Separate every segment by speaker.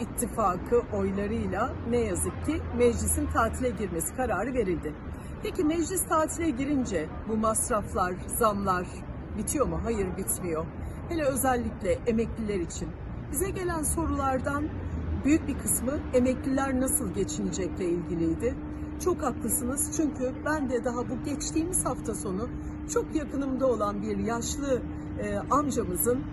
Speaker 1: İttifakı oylarıyla ne yazık ki meclisin tatile girmesi kararı verildi. Peki meclis tatile girince bu masraflar, zamlar bitiyor mu? Hayır bitmiyor. Hele özellikle emekliler için. Bize gelen sorulardan büyük bir kısmı emekliler nasıl geçinecekle ilgiliydi. Çok haklısınız çünkü ben de daha bu geçtiğimiz hafta sonu çok yakınımda olan bir yaşlı e, amcamızın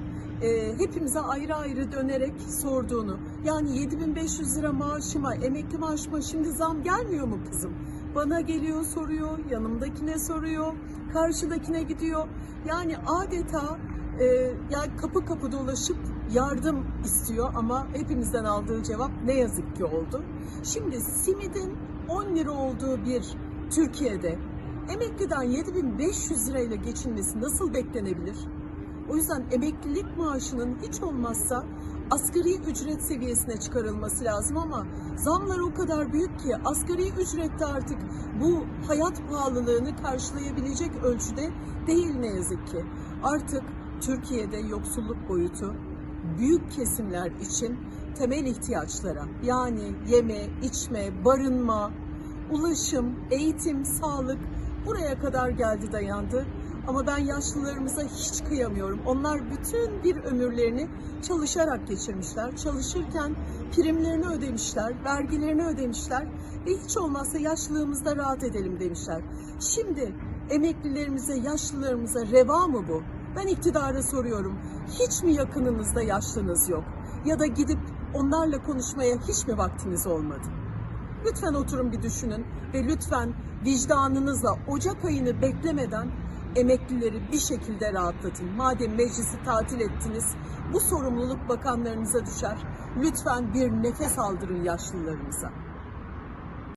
Speaker 1: e, hepimize ayrı ayrı dönerek sorduğunu yani 7500 lira maaşıma, emekli maaşıma şimdi zam gelmiyor mu kızım? Bana geliyor soruyor, yanımdakine soruyor, karşıdakine gidiyor. Yani adeta e, yani kapı kapı dolaşıp yardım istiyor ama hepimizden aldığı cevap ne yazık ki oldu. Şimdi simidin 10 lira olduğu bir Türkiye'de emekliden 7500 lirayla geçinmesi nasıl beklenebilir? O yüzden emeklilik maaşının hiç olmazsa asgari ücret seviyesine çıkarılması lazım ama zamlar o kadar büyük ki asgari ücrette artık bu hayat pahalılığını karşılayabilecek ölçüde değil ne yazık ki. Artık Türkiye'de yoksulluk boyutu büyük kesimler için temel ihtiyaçlara yani yeme, içme, barınma, ulaşım, eğitim, sağlık buraya kadar geldi dayandı. Ama ben yaşlılarımıza hiç kıyamıyorum. Onlar bütün bir ömürlerini çalışarak geçirmişler. Çalışırken primlerini ödemişler, vergilerini ödemişler ve hiç olmazsa yaşlılığımızda rahat edelim demişler. Şimdi emeklilerimize, yaşlılarımıza reva mı bu? Ben iktidara soruyorum. Hiç mi yakınınızda yaşlınız yok? Ya da gidip onlarla konuşmaya hiç mi vaktiniz olmadı? Lütfen oturun bir düşünün ve lütfen vicdanınızla Ocak ayını beklemeden emeklileri bir şekilde rahatlatın. Madem meclisi tatil ettiniz, bu sorumluluk bakanlarınıza düşer. Lütfen bir nefes aldırın yaşlılarımıza.